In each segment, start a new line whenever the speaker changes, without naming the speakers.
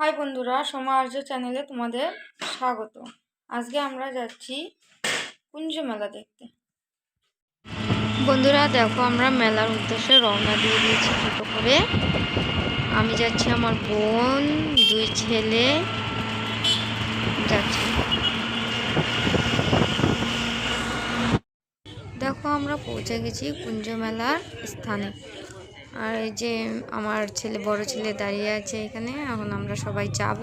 High বন্ধুরা সমার্য চ্যানেলে তোমাদের স্বাগত। আজকে আমরা যাচ্ছি কুঞ্জ মেলা দেখতে।
বন্ধুরা, দেখো আমরা মেলার উদ্দেশ্যে রওনা দিয়ে দিয়েছি ছোটো করে। আমি যাচ্ছি আমার বোন, দুই ছেলে, যাচ্ছি। দেখো আমরা পৌঁছে গেছি কুঞ্জ মেলার স্থানে। আর এই যে আমার ছেলে, বড় ছেলে দাঁড়িয়ে আছে এখানে, এখন আমরা সবাই যাব।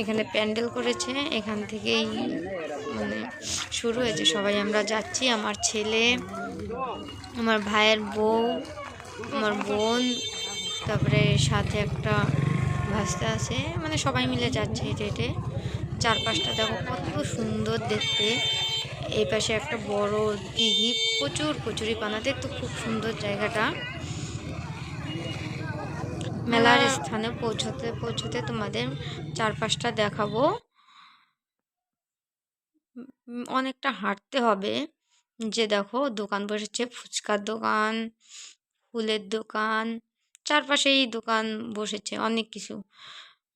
এখানে প্যান্ডেল করেছে, এখান থেকেই মানে শুরু হয়েছে। সবাই আমরা যাচ্ছি, আমার ছেলে, আমার ভাইয়ের বউ, আমার বোন, তারপরে সাথে একটা ভাস্তা আছে। মানে সবাই মিলে যাচ্ছে হেঁটে হেঁটে। চারপাশটা দেখো কত সুন্দর দেখতে। এই পাশে একটা বড় দিঘি প্রচুর কচুরি পানা দেখতে খুব সুন্দর জায়গাটা। মেলার স্থানে পৌঁছতে পৌঁছতে তোমাদের চারপাশটা দেখাবো। অনেকটা হাঁটতে হবে। যে দেখো দোকান বসেছে ফুচকার দোকান ফুলের দোকান চারপাশেই দোকান বসেছে অনেক কিছু।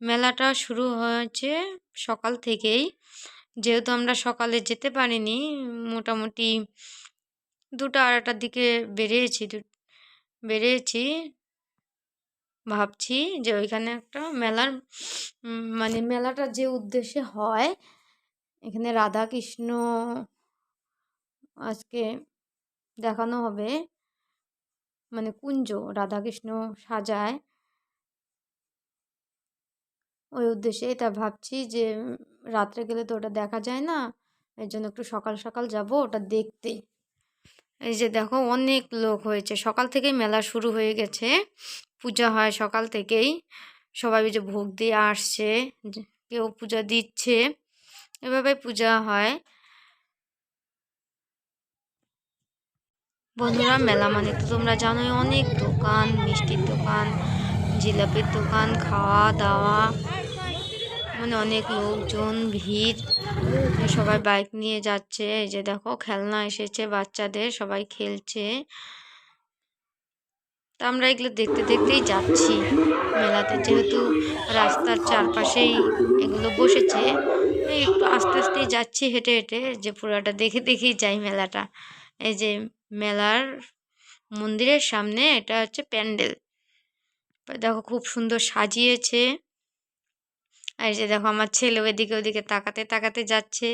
মেলাটা শুরু হয়েছে সকাল থেকেই। যেহেতু আমরা সকালে যেতে পারিনি, মোটামুটি দুটো আড়াইটার দিকে বেরিয়েছি বেরিয়েছি। ভাবছি যে ওইখানে একটা মেলার মানে মেলাটা যে উদ্দেশ্যে হয়, এখানে রাধা কৃষ্ণ আজকে দেখানো হবে। মানে কুঞ্জ রাধা কৃষ্ণ সাজায়। ওই উদ্দেশ্যে এটা ভাবছি যে রাত্রে গেলে তো ওটা দেখা যায় না। এর জন্য একটু সকাল সকাল যাব ওটা দেখতে। এই যে দেখো, অনেক লোক হয়েছে। সকাল থেকেই মেলা শুরু হয়ে গেছে। পূজা হয় সকাল থেকেই। সবাই ওই যে ভোগ দিয়ে আসছে। কেউ পূজা দিচ্ছে। এভাবে পূজা হয়। বন্ধুরা, মেলা মানে তো তোমরা জানোই, অনেক দোকান, মিষ্টির দোকান। জিলাপির দোকান খাওয়া দাওয়া মানে অনেক লোকজন, ভিড়। সবাই বাইক নিয়ে যাচ্ছে। এই যে দেখো, খেলনা এসেছে বাচ্চাদের, সবাই খেলছে। তা আমরা এগুলো দেখতে দেখতেই যাচ্ছি। মেলাতে যেহেতু রাস্তার চারপাশেই এগুলো বসেছে একটু আস্তে আস্তেই যাচ্ছি হেঁটে হেঁটে, যে পুরাটা দেখে দেখেই যাই মেলাটা। এই যে মেলার মন্দিরের সামনে, এটা হচ্ছে প্যান্ডেল। দেখো খুব সুন্দর সাজিয়েছে। আর যে দেখো আমার ছেলে ওদিকে ওদিকে তাকাতে তাকাতে যাচ্ছে।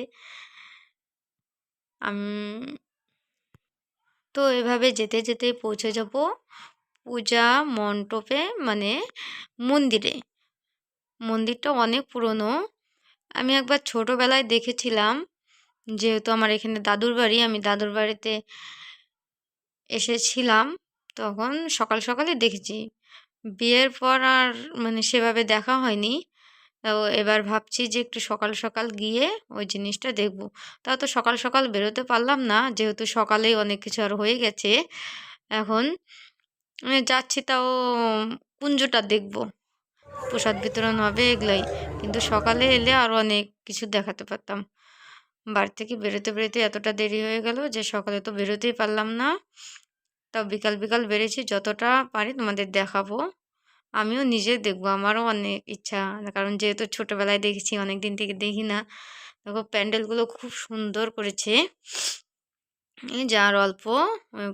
তো এভাবে যেতে যেতে পৌঁছে যাব পূজা মণ্ডপে মানে মন্দিরে। মন্দিরটা অনেক পুরনো। আমি একবার ছোটোবেলায় দেখেছিলাম, যেহেতু আমার এখানে দাদুর বাড়ি, আমি দাদুর বাড়িতে এসেছিলাম, তখন সকাল সকালে দেখেছি। বিয়ের পর আর মানে সেভাবে দেখা হয়নি। তো এবার ভাবছি যে একটু সকাল সকাল গিয়ে ওই জিনিসটা দেখব। তাও তো সকাল সকাল বেরোতে পারলাম না, যেহেতু সকালেই অনেক কিছু আর হয়ে গেছে। এখন যাচ্ছি তাও কুঞ্জটা দেখব। প্রসাদ বিতরণ হবে এগুলোই। কিন্তু সকালে এলে আরও অনেক কিছু দেখাতে পারতাম। বাড়ি থেকে বেরোতে বেরোতে এতটা দেরি হয়ে গেল যে সকালে তো বেরোতেই পারলাম না। তাও বিকাল বিকাল বেড়েছি, যতটা পারি তোমাদের দেখাবো। আমিও নিজে দেখব, আমারও অনেক ইচ্ছা। কারণ যেহেতু ছোটোবেলায় দেখেছি অনেক দিন থেকে দেখি না। দেখো, প্যান্ডেলগুলো খুব সুন্দর করেছে। যার অল্প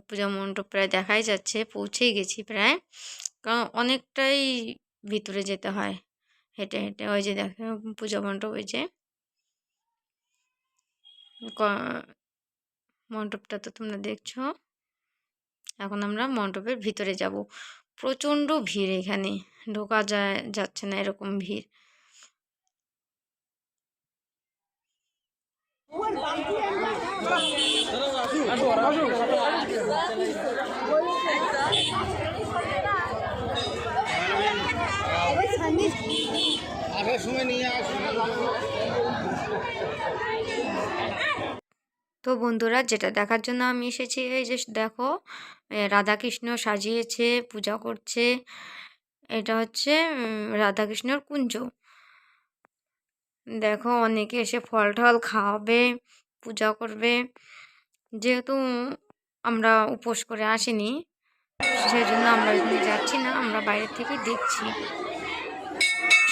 পূজা মণ্ডপ প্রায় দেখাই যাচ্ছে, পৌঁছেই গেছি প্রায়। কারণ অনেকটাই ভিতরে যেতে হয়, হেঁটে হেঁটে। ওই যে দেখো, পূজা মণ্ডপ ওই যে। মণ্ডপটা তো তোমরা দেখছ। এখন আমরা মণ্ডপের ভিতরে যাব। প্রচণ্ড ভিড় এখানে। ঢোকা যায়, যাচ্ছে না এরকম ভিড়।
আসার সময় নিয়ে আসুন
তো বন্ধুরা, যেটা দেখার জন্য আমি এসেছি, এই যে দেখো রাধাকৃষ্ণ সাজিয়েছে, পূজা করছে। এটা হচ্ছে রাধাকৃষ্ণর কুঞ্জ। দেখো, অনেকে এসে ফল টল খাওয়াবে, পূজা করবে। যেহেতু আমরা উপোস করে আসিনি সেই জন্য আমরা এখানে যাচ্ছি না, আমরা বাইরে থেকে দেখছি।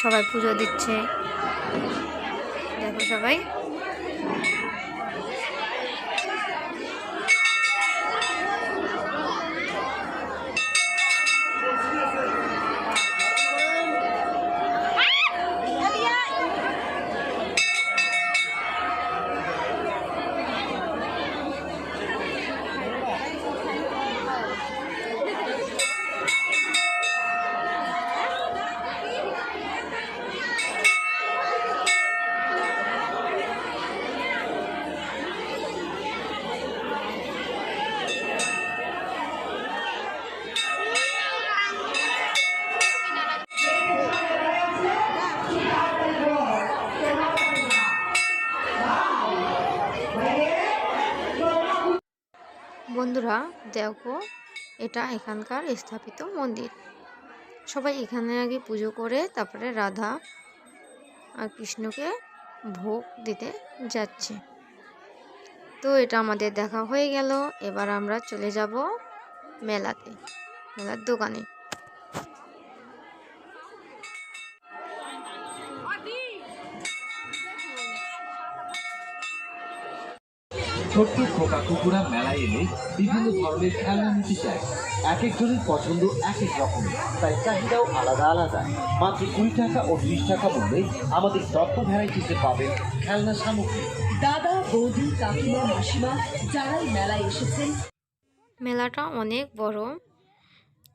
সবাই পুজো দিচ্ছে। দেখো সবাই। বন্ধুরা, দেখো, এটা এখানকার স্থাপিত মন্দির। সবাই এখানে আগে পুজো করে তারপরে রাধা আর কৃষ্ণকে ভোগ দিতে যাচ্ছে। তো এটা আমাদের দেখা হয়ে গেল। এবার আমরা চলে যাব মেলাতে, মেলার দোকানে।
ছোট্ট খোকা কুকুরা মেলায় এলে বিভিন্ন ধরনের খেলনা নিতে চায়। এক একজনের পছন্দ এক এক রকম তাই চাহিদাও আলাদা আলাদা। মাত্র কুড়ি টাকা ও বিশ টাকা মূল্যে আমাদের দত্ত ভ্যারাইটিতে পাবেন খেলনা সামগ্রী।
দাদা বৌদি কাকিমা মাসিমা যারাই মেলায় এসেছেন।
মেলাটা অনেক বড়।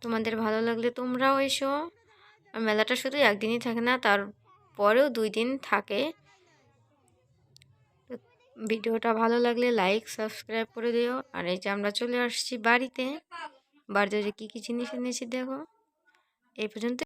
তোমাদের ভালো লাগলে তোমরাও এসো। আর মেলাটা শুধু একদিনই থাকে না তার পরেও দুই দিন থাকে। ভিডিওটা ভালো লাগলে লাইক, সাবস্ক্রাইব করে দিও। আর এই যে আমরা চলে আসছি বাড়িতে। বাড়িতে যে কী কী জিনিস এনেছি দেখো। এই পর্যন্ত